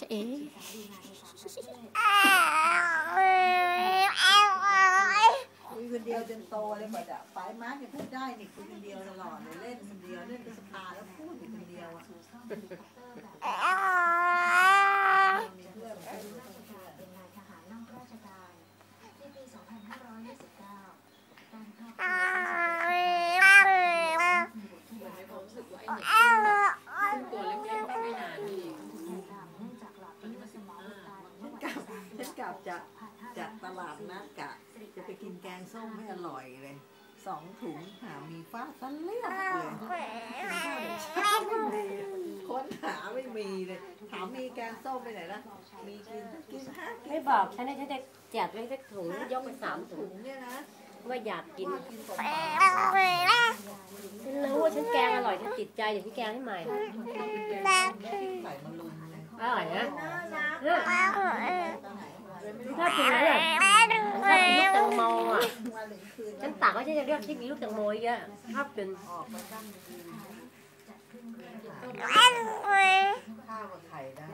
จะเอ๋คุยคนเดียวจนโตเลยหมดอะฝ่ายมาร์กยังพูดได้นี่คุยคนเดียวตลอดเลยเล่นคนเดียวเล่นในสภาแล้วพูดอยู่คนเดียวอะมีเพื่อนไม่รู้ต้องเชื่อ เป็นนายทหารนอกราชการในปี 2529การครอบครัว มันไม่ความรู้สึกว่าไอ้เด็กซึ่งตัวเล็กๆไม่นานนี่เอง เนื่องจากหลอดเลือดสมองอุดตัน ฉันกลับฉันก ลับจากจากตลาดนัดกะ จะไปกินแกงส้มให้อร่อยเลยสองถุงหามีฟ้าสะเลียบเลยข้าวไม่มีค้นหาไม่มีเลยถามมีแกงส้มไปไหนละมีกินกินห้ากินไม่บอกฉันให้ฉันจะแจกไว้สักถุงยกไปสามถุถุงงเนี่ยนะว่าอยากกินว่ากินสองฉันรู้ว่าฉันแกงอร่อยฉันติดใจเดี๋ยวพี่แกงให้ใหม่แกงส้มใส่มาลุมเลยอร่อยนะ ฉันตักว่าฉันจะเลือกที่มีลูกแตงโมเยอะชอบกินออกมาตั้งคืนข้าวกับไข่ได้